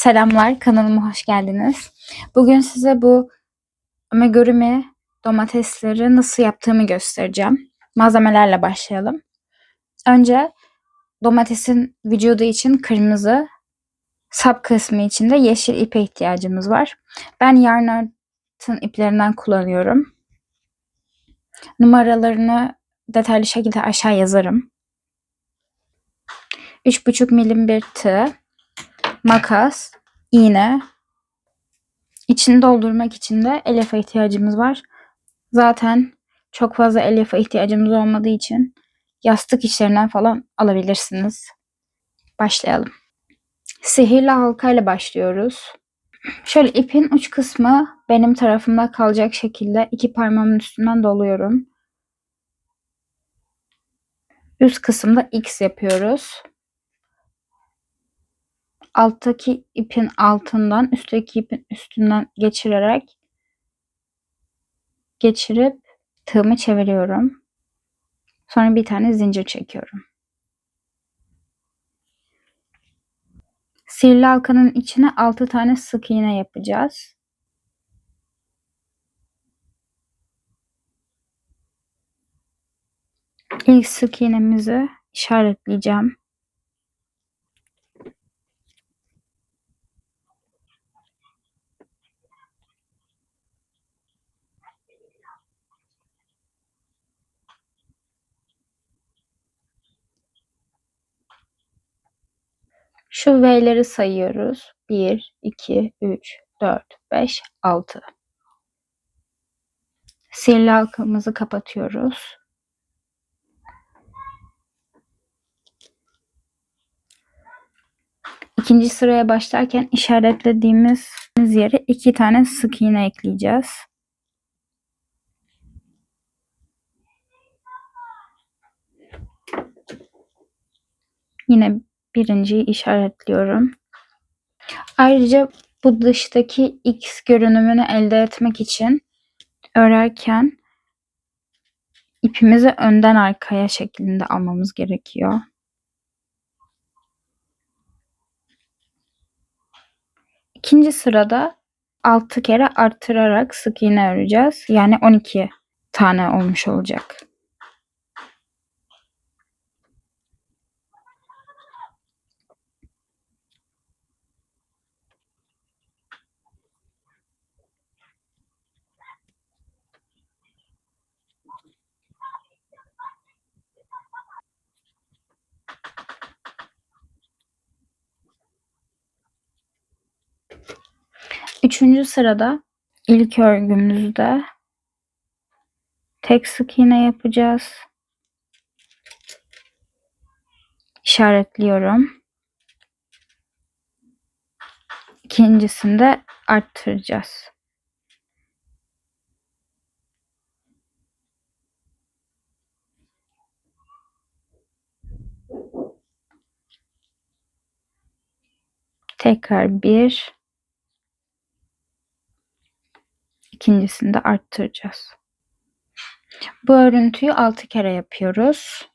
Selamlar, kanalıma hoş geldiniz. Bugün size bu amigurumi domatesleri nasıl yaptığımı göstereceğim. Malzemelerle başlayalım. Önce domatesin vücudu için kırmızı, sap kısmı için de yeşil ipe ihtiyacımız var. Ben Yarnart'ın iplerinden kullanıyorum. Numaralarını detaylı şekilde aşağı yazarım. 3,5 milim bir tığ, makas, iğne. İçini doldurmak için de elyafa ihtiyacımız var. Zaten çok fazla elyafa ihtiyacımız olmadığı için yastık içlerinden falan alabilirsiniz. Başlayalım. Sihirli halkayla başlıyoruz. Şöyle ipin uç kısmı benim tarafımda kalacak şekilde iki parmağımın üstünden doluyorum. Üst kısımda X yapıyoruz alttaki ipin altından üstteki ipin üstünden geçirerek geçirip tığımı çeviriyorum. Sonra bir tane zincir çekiyorum. Sihirli halkanın içine 6 tane sık iğne yapacağız. İlk sık iğnemizi işaretleyeceğim. Şu V'leri sayıyoruz. 1, 2, 3, 4, 5, 6. Sihirli halkamızı kapatıyoruz. İkinci sıraya başlarken işaretlediğimiz yere iki tane sık iğne ekleyeceğiz. Yine birinciyi işaretliyorum. Ayrıca bu dıştaki X görünümünü elde etmek için örerken ipimizi önden arkaya şeklinde almamız gerekiyor. İkinci sırada 6 kere arttırarak sık iğne öreceğiz. Yani 12 tane olmuş olacak. Üçüncü sırada ilk örgümüzde tek sık iğne yapacağız. İşaretliyorum. İkincisinde arttıracağız. Tekrar bir ikincisini de arttıracağız. Bu örüntüyü 6 kere yapıyoruz.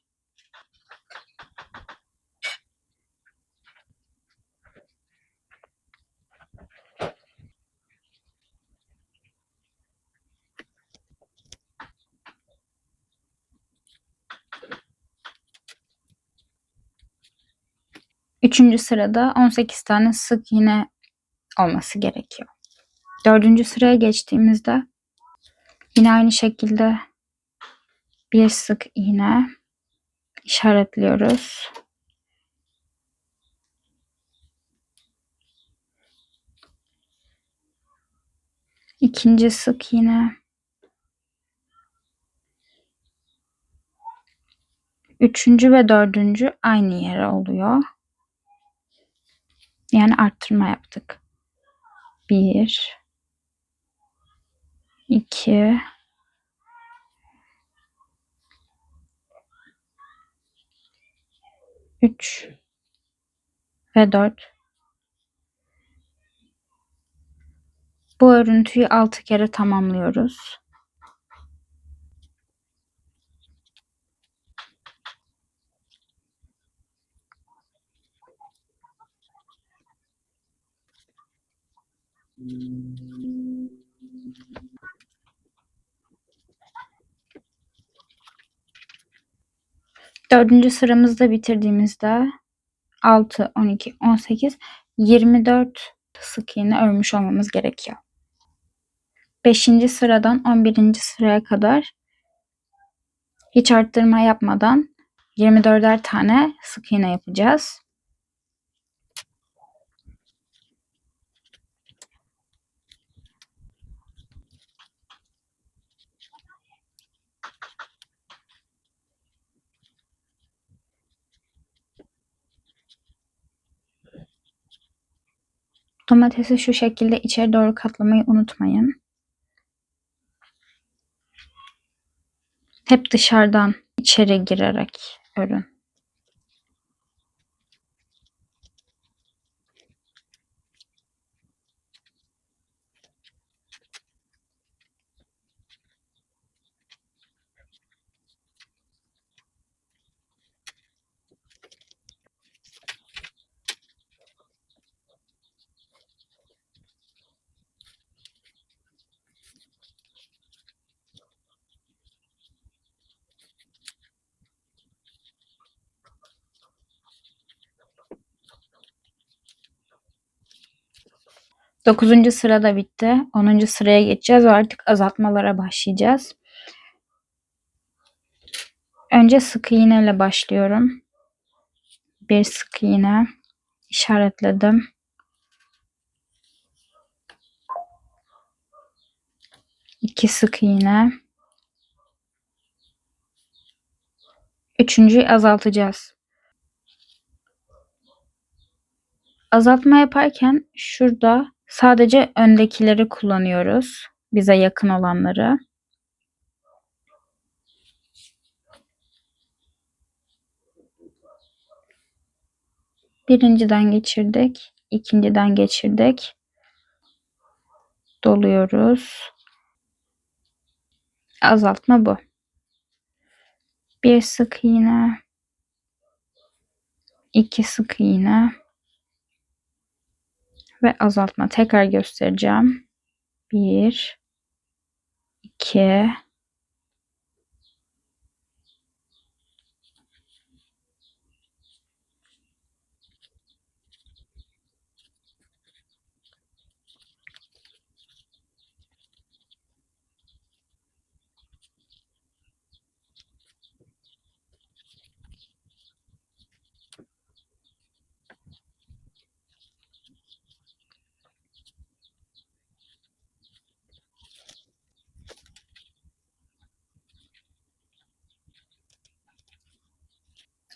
Üçüncü sırada 18 tane sık iğne olması gerekiyor. Dördüncü sıraya geçtiğimizde yine aynı şekilde bir sık iğne işaretliyoruz. İkinci sık iğne. Üçüncü ve dördüncü aynı yere oluyor. Yani arttırma yaptık. Bir, 2 3 ve 4 Bu örüntüyü 6 kere tamamlıyoruz. Dördüncü sıramızda bitirdiğimizde 6, 12, 18, 24 sık iğne örmüş olmamız gerekiyor. Beşinci sıradan 11. sıraya kadar hiç arttırma yapmadan 24'er tane sık iğne yapacağız. Domatesi şu şekilde içeri doğru katlamayı unutmayın. Hep dışarıdan içeri girerek örün. Dokuzuncu sırada bitti. Onuncu sıraya geçeceğiz ve artık azaltmalara başlayacağız. Önce sık iğne ile başlıyorum. Bir sık iğne işaretledim. İki sık iğne. Üçüncüyü azaltacağız. Azaltma yaparken şurada sadece öndekileri kullanıyoruz. Bize yakın olanları. Birinciden geçirdik. ikinciden geçirdik. Doluyoruz. Azaltma bu. Bir sık iğne. iki sık iğne. Ve azaltma. Tekrar göstereceğim. Bir. iki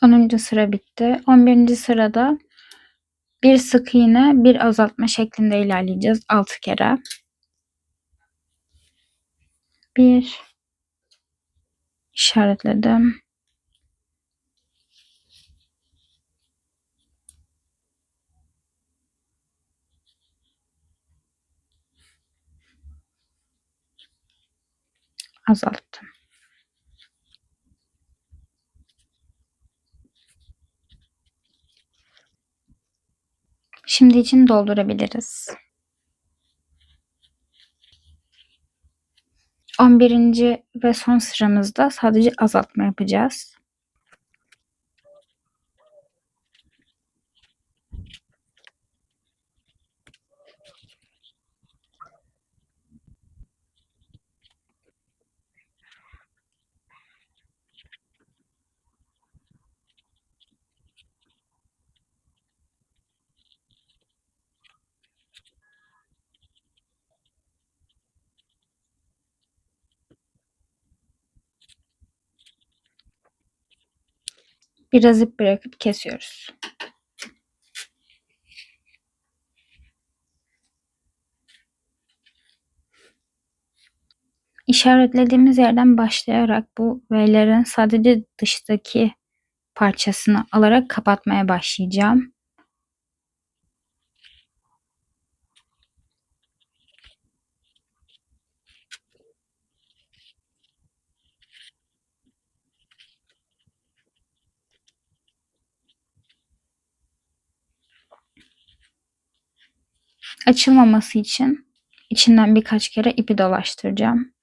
10. sıra bitti. 11. sırada bir sık iğne, bir azaltma şeklinde ilerleyeceğiz 6 kere. 1 işaretledim. Azalttım. Şimdi için doldurabiliriz. 11. ve son sıramızda sadece azaltma yapacağız. Biraz ip bırakıp kesiyoruz. İşaretlediğimiz yerden başlayarak bu V'lerin sadece dıştaki parçasını alarak kapatmaya başlayacağım. Açılmaması için içinden birkaç kere ipi dolaştıracağım.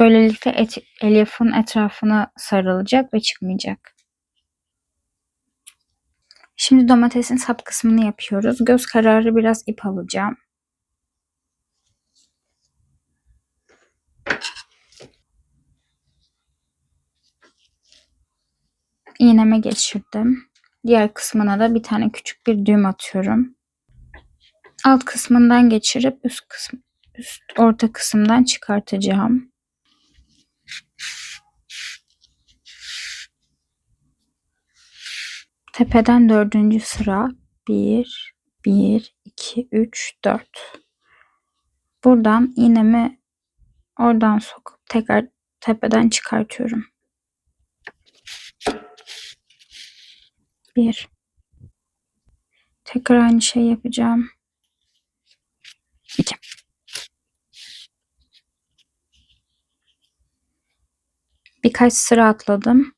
Böylelikle et, elyafın etrafına sarılacak ve çıkmayacak. Şimdi domatesin sap kısmını yapıyoruz. Göz kararı biraz ip alacağım. İğneme geçirdim. Diğer kısmına da bir tane küçük bir düğüm atıyorum. Alt kısmından geçirip üst kısım üst orta kısımdan çıkartacağım. Tepeden dördüncü sıra 1 1 2 3 4 Buradan iğnemi oradan sokup tekrar tepeden çıkartıyorum. 1 Tekrar aynı şey yapacağım. Birkaç sıra atladım.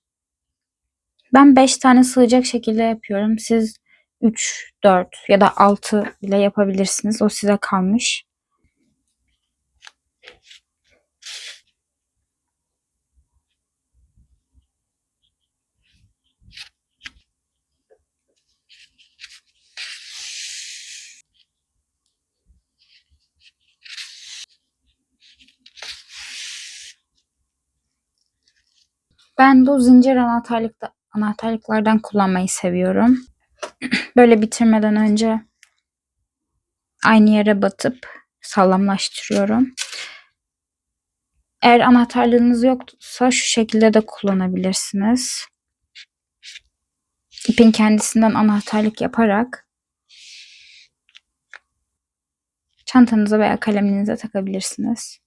Ben 5 tane sığacak şekilde yapıyorum. Siz 3, 4 ya da 6 bile yapabilirsiniz. O size kalmış. Ben bu zincir anahtarlıkta anahtarlıklardan kullanmayı seviyorum. Böyle bitirmeden önce aynı yere batıp sağlamlaştırıyorum. Eğer anahtarlığınız yoksa şu şekilde de kullanabilirsiniz. İpin kendisinden anahtarlık yaparak çantanıza veya kaleminize takabilirsiniz.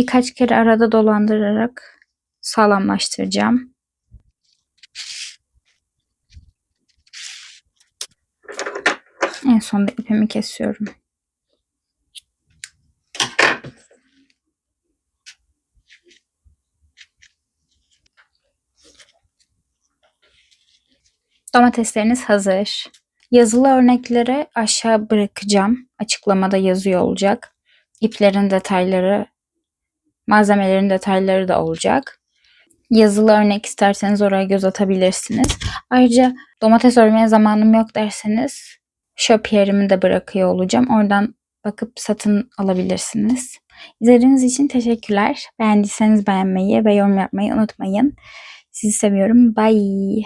Birkaç kere arada dolandırarak sağlamlaştıracağım. En sonunda ipimi kesiyorum. Domatesleriniz hazır. Yazılı örnekleri aşağı bırakacağım. Açıklamada yazıyor olacak. İplerin detayları, malzemelerin detayları da olacak. Yazılı örnek isterseniz oraya göz atabilirsiniz. Ayrıca domates örmeye zamanım yok derseniz shop yerimi de bırakıyor olacağım. Oradan bakıp satın alabilirsiniz. İzlediğiniz için teşekkürler. Beğendiyseniz beğenmeyi ve yorum yapmayı unutmayın. Sizi seviyorum. Bye.